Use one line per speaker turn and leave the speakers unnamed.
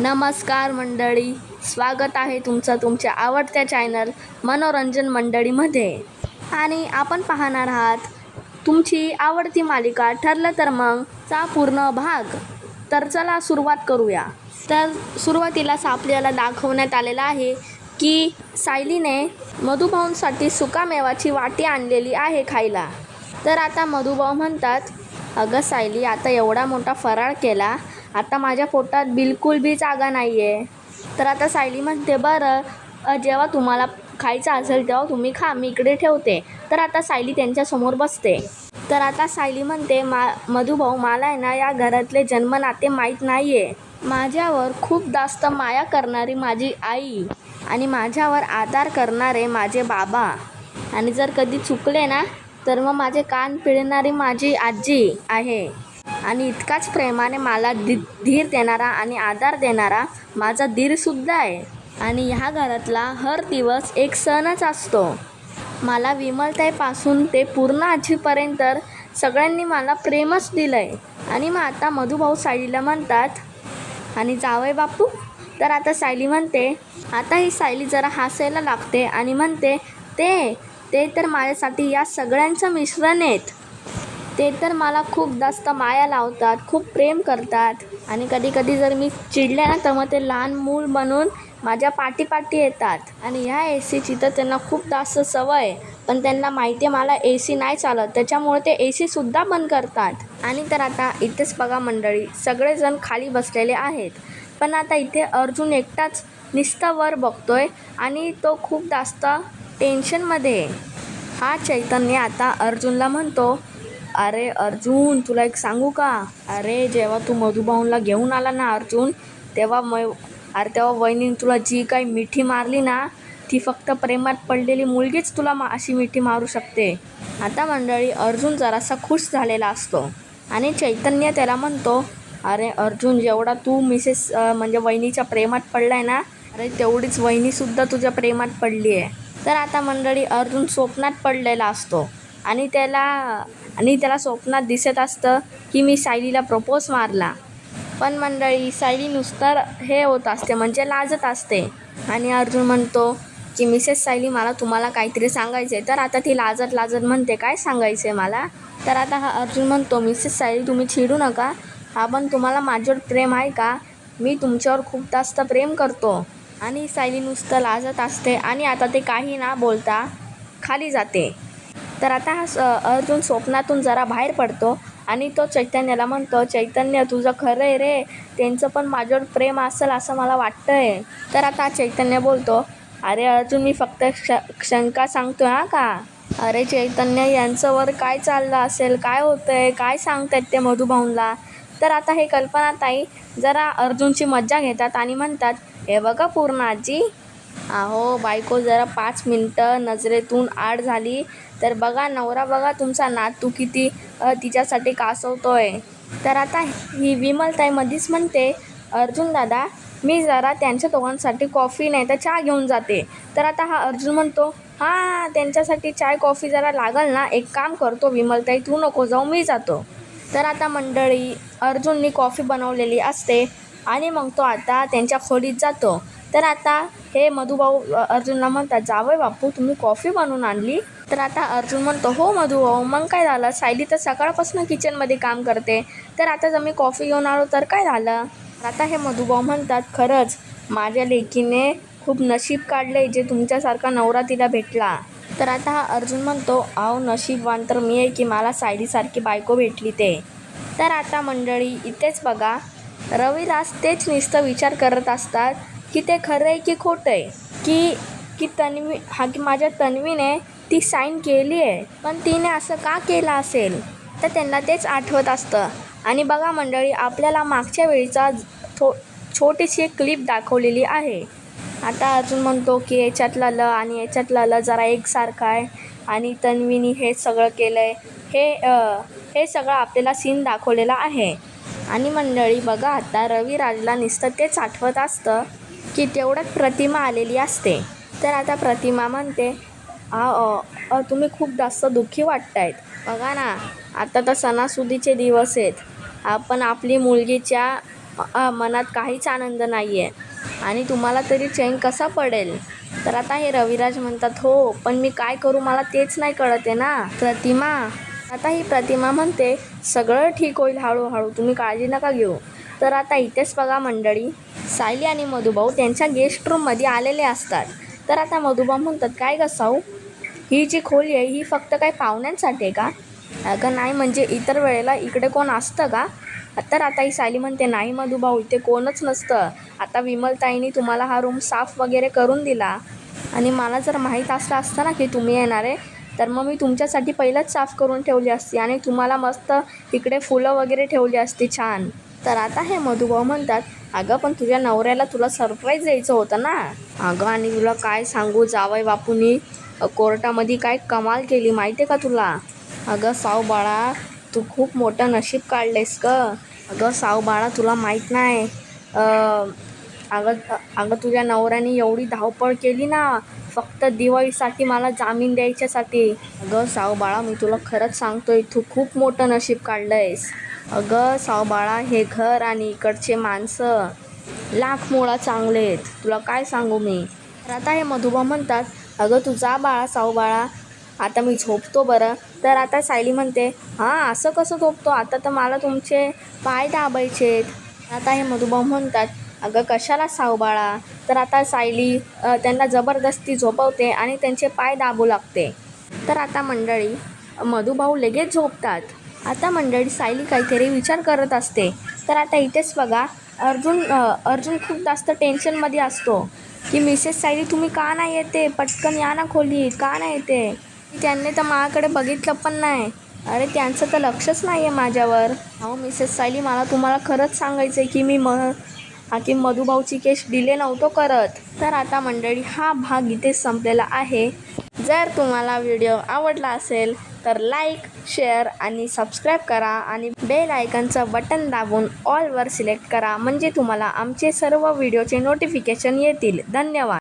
नमस्कार मंडळी. स्वागत आहे तुमचं तुमच्या आवडत्या चॅनल मनोरंजन मंडळीमध्ये. आणि आपण पाहणार आहात तुमची आवडती मालिका ठरलं तर मग चा पूर्ण भाग. तर चला सुरुवात करूया. तर सुरुवातीलाच आपल्याला दाखवण्यात आलेलं आहे की सायलीने मधुभाऊंसाठी सुकामेवाची वाटी आणलेली आहे खायला. तर आता मधुभाऊ म्हणतात अगं सायली आता एवढा मोठा फराळ केला आता माझ्या पोटात बिलकुल बी जागा नाही आहे तर आता सायली म्हणते बरं जेव्हा तुम्हाला खायचं असेल तेव्हा तुम्ही खा मी इकडे ठेवते. तर आता सायली त्यांच्यासमोर बसते. तर आता सायली म्हणते मा मधुभाऊ मला आहे ना या घरातले जन्मनाते माहीत नाही आहे माझ्यावर खूप जास्त माया करणारी माझी आई आणि माझ्यावर आधार करणारे माझे बाबा. आणि जर कधी चुकले ना तर मग माझे कान पिळणारी माझी आजी आहे. आणि इतकाच प्रेमाने मला दि धीर देणारा आणि आधार देणारा माझा धीरसुद्धा आहे. आणि ह्या घरातला हर दिवस एक सणच असतो. मला विमलताईपासून ते पूर्ण आजीपर्यंत सगळ्यांनी मला प्रेमच दिलं आहे आणि मग आता मधुभाऊ सायलीला म्हणतात आणि जावय बापू? तर आता सायली म्हणते आता ही सायली जरा हसायला लागते. आणि म्हणते ते ते तर माझ्यासाठी या सगळ्यांचं मिश्रण आहेत. ते तर मला खूप जास्त माया लावतात खूप प्रेम करतात. आणि कधी कधी जर मी चिडले ना तर मग ते लहान मूल बनून माझ्या पाठीपाठी येतात. आणि ह्या ए सीची तर त्यांना खूप जास्त सवय आहे. पण त्यांना माहिती आहे मला ए सी नाही चालत. त्याच्यामुळे ते ए सीसुद्धा बंद करतात. आणि तर आता इथेच बघा मंडळी सगळेजण खाली बसलेले आहेत. पण आता इथे अर्जुन एकटाच नुसता वर बघतोय आणि तो खूप जास्त टेन्शनमध्ये आहे. हा चैतन्य आता अर्जुनला म्हणतो अरे अर्जुन तुला एक सांगू का? अरे जेव्हा तू मधुभाऊनला घेऊन आला ना अर्जुन तेव्हा मै अरे तेव्हा वहिनीने तुला जी काही मिठी मारली ना ती फक्त प्रेमात पडलेली मुलगीच तुला मा अशी मिठी मारू शकते. आता मंडळी अर्जुन जरासा खुश झालेला असतो आणि चैतन्य त्याला म्हणतो अरे अर्जुन जेवढा तू मिसेस म्हणजे वहिनीच्या प्रेमात पडलाय ना अरे तेवढीच वहिनीसुद्धा तुझ्या प्रेमात पडली आहे तर आता मंडळी अर्जुन स्वप्नात पडलेला असतो. आणि त्याला आणि त्याला स्वप्नात दिसत असतं की मी सायलीला प्रपोज मारला. पण मंडळी सायली नुसतं हे होत असते म्हणजे लाजत असते. आणि अर्जुन म्हणतो की मिसेस सायली मला तुम्हाला काहीतरी सांगायचं आहे तर आता ती लाजत लाजत म्हणते काय सांगायचं आहे मला? तर आता हा अर्जुन म्हणतो मिसेस सायली तुम्ही चिडू नका. हा पण तुम्हाला माझ्यावर प्रेम आहे का? मी तुमच्यावर खूप जास्त प्रेम करतो. आणि सायली नुसतं लाजत असते आणि आता ते काही ना बोलता खाली जाते. तर आता हा स अर्जुन स्वप्नातून जरा बाहेर पडतो आणि तो चैतन्याला म्हणतो चैतन्य तुझं खरं आहे रे. त्यांचं पण माझ्यावर प्रेम असेल असं मला वाटतं आहे तर आता चैतन्य बोलतो अरे अर्जुन मी फक्त क्ष शंका सांगतो हां का? अरे चैतन्य यांच्यावर काय चाललं असेल? काय होतं आहे काय सांगतायत ते मधुभाऊंला? तर आता हे कल्पनाताई जरा अर्जुनची मज्जा घेतात आणि म्हणतात हे बघा पूर्ण आजी अहो बायको जरा पाच मिनटं नजरेतून आड झाली. तर बघा नवरा बघा तुमचा नातू किती तिच्यासाठी कासवतो आहे तर आता ही विमलताई मध्येच म्हणते अर्जुन दादा मी जरा त्यांच्या दोघांसाठी कॉफी नाही तर चहा घेऊन जाते. तर आता हा अर्जुन म्हणतो हां त्यांच्यासाठी चाय कॉफी जरा लागल ना एक काम करतो विमलताई तू नको जाऊ मी जातो. तर आता मंडळी अर्जुननी कॉफी बनवलेली असते आणि मग तो आता त्यांच्या खोलीत जातो. तर आता हे मधुभाऊ अर्जुनला म्हणतात जावय बापू तुम्ही कॉफी बनवून आणली? तर आता अर्जुन म्हणतो हो मधुभाऊ हो, मग काय झालं? सायली तर सकाळपासून किचनमध्ये काम करते. तर आता जर मी कॉफी घेऊन आलो तर काय झालं? आता हे मधुभाऊ म्हणतात खरंच माझ्या लेकीने खूप नशीब काढले जे तुमच्यासारखा नवरा तिला भेटला. तर आता हा अर्जुन म्हणतो अहो नशीबवान तर मी आहे की मला सायलीसारखी बायको भेटली ते. तर आता मंडळी इथेच बघा. रविदास तेच नुसतं विचार करत असतात की ते खरं आहे की खोटं आहे? की की तन्वी हा की माझ्या तन्वीने ती साईन केली आहे. पण तिने असं का केलं असेल? तर त्यांना तेच आठवत असतं. आणि बघा मंडळी आपल्याला मागच्या वेळीचा थो छोटीशी एक क्लिप दाखवलेली आहे. आता अजून म्हणतो की याच्यातला ल आणि याच्यातला ल जरा एकसारखा आहे. आणि तन्वीनी हे सगळं केलं आहे हे हे सगळं आपल्याला सीन दाखवलेला आहे. आणि मंडळी बघा आता रविराजला नुसतं तेच आठवत असतं की तेवढ्यात प्रतिमा आलेली असते. तर आता प्रतिमा म्हणते आ तुम्ही खूप जास्त दुःखी वाटतायत. बघा ना आता तर सणासुदीचे दिवस आहेत. आपण आपली मुलगीच्या मनात काहीच आनंद नाही आहे आणि तुम्हाला तरी चैन कसा पडेल? तर आता हे रविराज म्हणतात हो पण मी काय करू मला तेच नाही कळत आहे ना. प्रतिमा आता ही प्रतिमा म्हणते सगळं ठीक होईल हळूहळू तुम्ही काळजी नका घेऊ. तर आता इथेच बघा मंडळी सायली आणि मधुभाऊ त्यांच्या गेस्ट रूममध्ये आलेले असतात. तर आता मधुभाऊ म्हणतात काय गसाऊ ही जी खोली आहे ही फक्त काय पाहुण्यांसाठी आहे का? अगं नाही म्हणजे इतर वेळेला इकडे कोण असतं का? तर आता ही साली म्हणते नाही मधुभाऊ इथे कोणच नसतं. आता विमलताईंनी तुम्हाला हा रूम साफ वगैरे करून दिला. आणि मला जर माहीत असलं असतं ना की तुम्ही येणार आहे तर मग मी तुमच्यासाठी पहिलंच साफ करून ठेवली असती आणि तुम्हाला मस्त इकडे फुलं वगैरे ठेवली असती छान. तर आता हे मधुभाऊ म्हणतात अगं पण तुझ्या नवऱ्याला तुला सरप्राईज द्यायचं होतं ना. अगं आणि तुला काय सांगू जावई बापूनी कोर्टामध्ये काय कमाल केली माहिती आहे का तुला? अगं साव बाळा तू खूप मोठं नशीब काढलेस ग. अगं साव बाळा तुला माहीत नाही. अगं अगं तुझ्या नवऱ्याने एवढी धावपळ केली ना फक्त दिवाळीसाठी मला जामीन द्यायच्यासाठी. अगं साव बाळा मी तुला खरंच सांगतोय तू खूप मोठं नशीब काढलंयस. अगं साव बाळा हे घर आणि इकडचे माणसं लाख मुळा चांगले आहेत. तुला काय सांगू मी? तर आता हे मधुबा म्हणतात अगं तू जा बाळा साऊ बाळा आता मी झोपतो बरं. तर आता सायली म्हणते हां असं कसं झोपतो? आता तर मला तुमचे पाय दाबायचे आता हे मधुभाऊ म्हणतात अगं कशाला साऊ बाळा? तर आता सायली त्यांना जबरदस्ती झोपवते आणि त्यांचे पाय दाबू लागते. तर आता मंडळी मधुभाऊ लगेच झोपतात. आता मंडळी सायली काहीतरी विचार करत असते. तर आता इथेच बघा अर्जुन अर्जुन खूप जास्त टेन्शनमध्ये असतो. की मिसेस सायली तुम्ही का नाही येते? पटकन या ना खोली. का नाही येते? त्यांनी तर माझ्याकडे बघितलं पण नाही. अरे त्यांचं तर लक्षच नाही आहे माझ्यावर. अहो मिसेस सायली मला तुम्हाला खरंच सांगायचं आहे की मी म हा की मधुभाऊची केस डिले नव्हतो करत. तर आता मंडळी हा भाग इथे संपलेला आहे. जर तुम्हाला व्हिडिओ आवडला असेल तर लाईक शेअर आणि सबस्क्राईब करा आणि बेल आयकनचं बटन दाबून ऑलवर सिलेक्ट करा म्हणजे तुम्हाला आमचे सर्व व्हिडिओचे नोटिफिकेशन येतील. धन्यवाद.